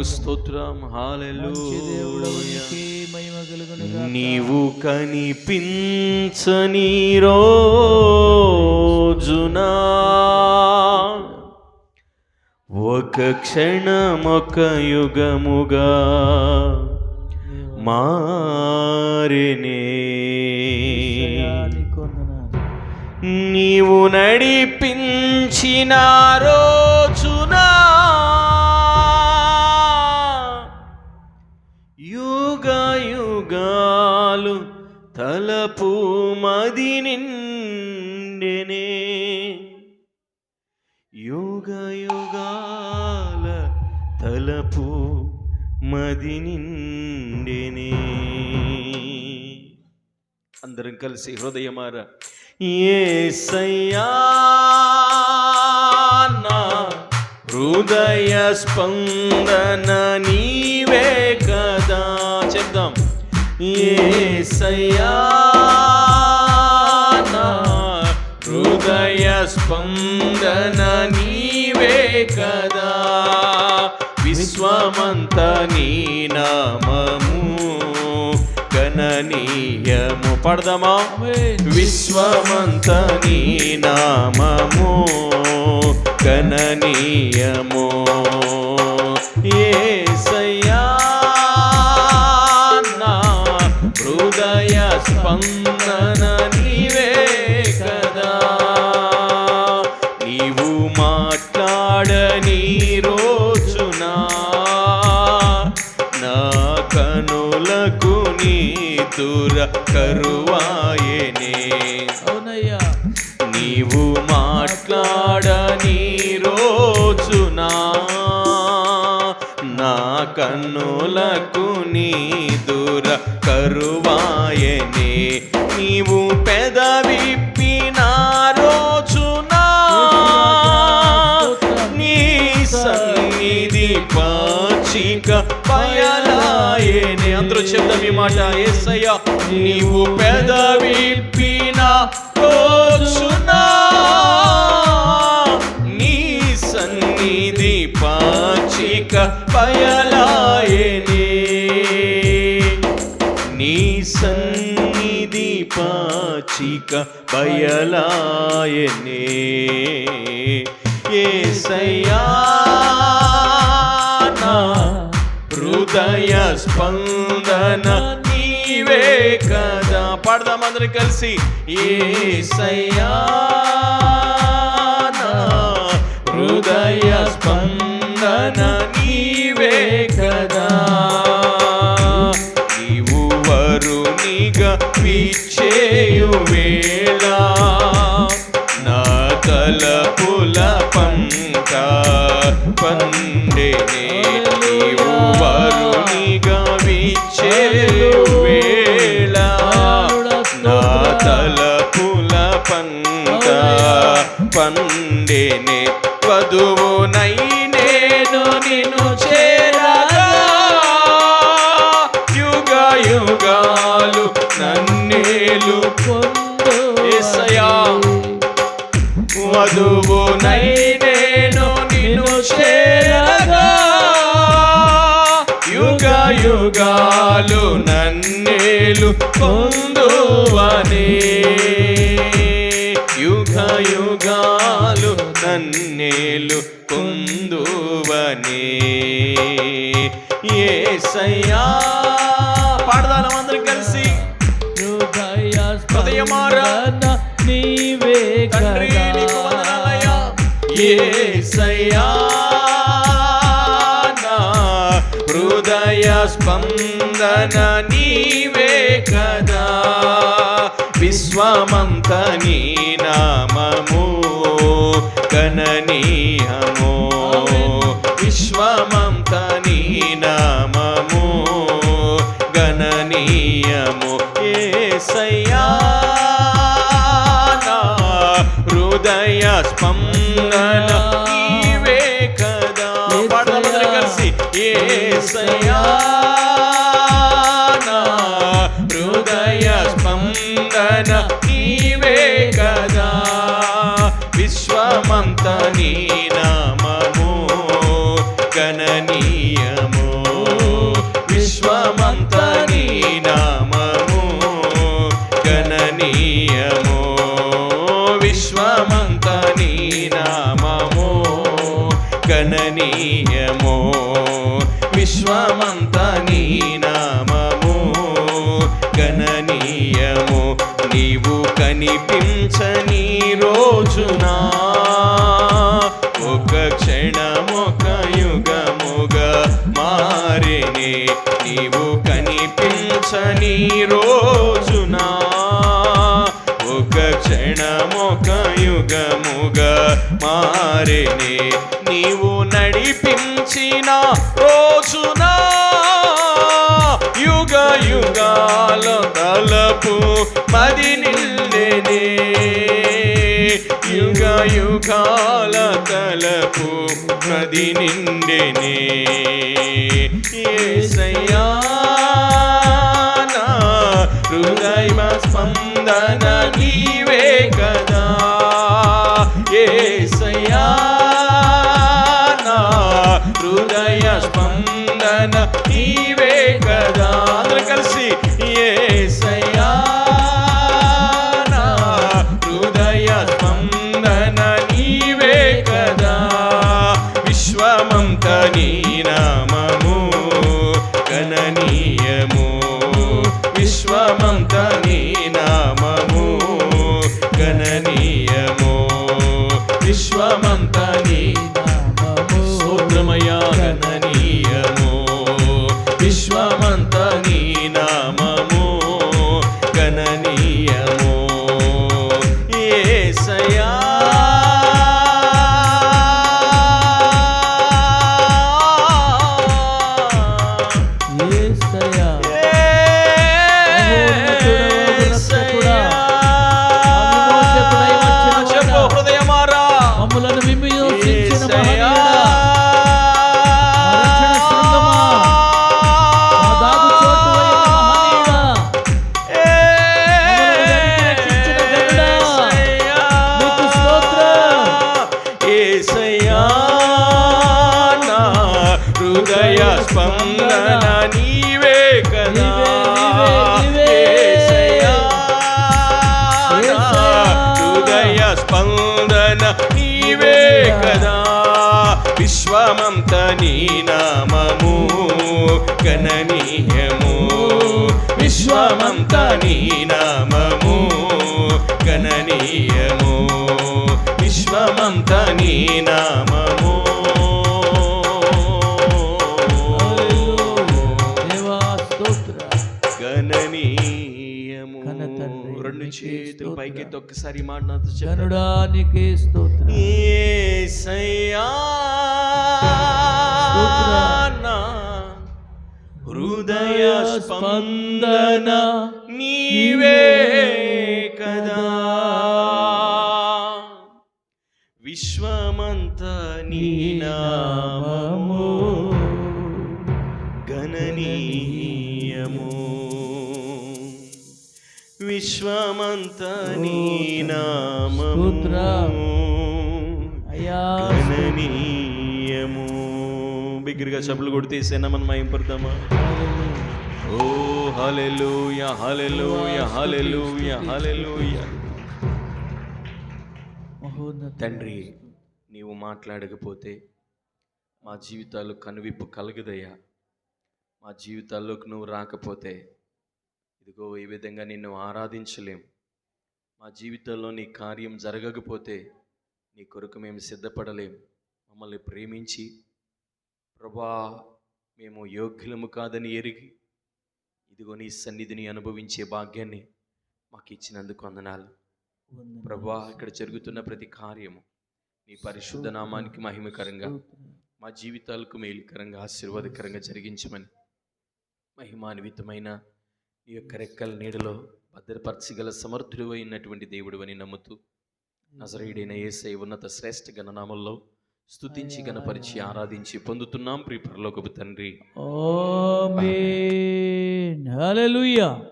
నీకు స్తోత్రం. నీవు కనిపించని రోజునా ఒక క్షణం ఒక యుగముగా మారినే. నీవు నడిపించిన మది నిండెనే. యుగ యుగాల తలపు మది నిండెనే. అందరం కలిసి హృదయమార ఏ నా హృదయ స్పందన నీవే కదా చెప్దాం. ఏ సయ్యా హృదయ స్పందన నీవే కదా విశ్వమంత నీ నామము గణనీయము పడదామా విశ్వమంత నీ నామము గణనీయము ఏ నా హృదయ స్పందన దుర కరువాయనే. అవునయ్యా. నీవు మాట్లాడని రోజునా నా కన్నులకు నీ దుర కరువాయనే. నీవు పెదవిప్పిన మాట ఏసయ్యా నీవు పెదవిప్పిన రోజునా నీ సన్నిధి పాచిక పయలాయనే. నీ సన్నిధి పాచిక బయలాయనే ఏసయ్యా హృదయ స్పందన నీవే కదా. పాడదాం అందరు కలిసి. ఏసయ్యా హృదయ స్పందన నీవే కదా. నీవు వరునిగా పిచ్చేయు వేళ పండేనే వధువునై నేను నిన్ను చేరగా. యుగ యుగాలు నన్నేలు పొందు. యేసయ్యా. వధువునై నేను నిన్ను చేరగా. యుగ యుగాలు నన్నేలు పొందువనే. నన్నేలు పొందువనే. ఏసయ్యా పాడదాం అందరం కలిసి. హృదయ నీవే తండ్రి నీకు వందనాలయ్యా. హృదయ స్పందన నీవే కదా. విశ్వమంత నీ హృదయ స్పందన నీవే కదా. పాడదాం కలిసి. ఏసయ్యా. నా విశ్వమంత నీ నామము. గణనీయము నీవు కనిపించని రోజునా ఒక క్షణమొక యుగముగా మారిని నీవు కనిపించని రోజునా ఒక క్షణమొక యుగముగా మారిని నీవు నడిపించిన రోజున యుగ యుగాల తలపు మది నిండెనే యుగ యుగాల తలపు మది నిండెనే. యేసయ్యా నా స్పందన నీవే కదా. యేసయ్యా స్పందన నీవే కదా. అందరూ కలిసి యేసయ్యా నా హృదయ స్పందన నీవే కదా. విశ్వమంత నీ నామము విశ్వమంత నీ నామము గణని విశ్వమంత నీ నామము గణనీయము. విశ్వమంత నీ నామము గణనీయము. విశ్వమంత నీ నామము. చేతులు పైకి స్తోత్రం. ఒక్కసారి మాట నాతో చెప్పండి. గనుడా నీకే స్తోత్ర స్తోత్రం. నా హృదయ స్పందన నీవే కదా విశ్వమంత నీ విశ్వమంత నీ నామము. గణనీయము. బిగ్గరగా చెప్పులు కొడితే సేనమని మయంపడదామా ఓ హల్లెలూయా హల్లెలూయా హల్లెలూయా మహోన్నత తండ్రి నీవు మాట్లాడకపోతే మా జీవితాలు కనువిప్పు కలగదయ్యా. మా జీవితాల్లోకి నువ్వు రాకపోతే ఇదిగో ఈ విధంగా నిన్ను ఆరాధించలేం మా జీవితంలో నీ కార్యం జరగకపోతే నీ కొరకు మేము సిద్ధపడలేం మమ్మల్ని ప్రేమించి ప్రభా మేము యోగ్యులము కాదని ఎరిగి ఇదిగో నీ సన్నిధిని అనుభవించే భాగ్యాన్ని మాకు ఇచ్చినందుకు వందనాలు. ప్రభా ఇక్కడ జరుగుతున్న ప్రతి కార్యము నీ పరిశుద్ధ నామానికి మహిమకరంగా. మా జీవితాలకు మేలుకరంగా ఆశీర్వాదకరంగా జరిగించమని మహిమాన్వితమైన నీ యొక్క రెక్కల నీడలో భద్రపరచగల సమర్థుడు అయినటువంటి దేవుడు అని నమ్ముతూ నజరేయుడైన ఏసై ఉన్నత శ్రేష్ఠ గణనామంలో స్తుతించి గణపరిచి ఆరాధించి పొందుతున్నాం. ప్రియ పరలోకపు తండ్రి. హల్లెలూయా.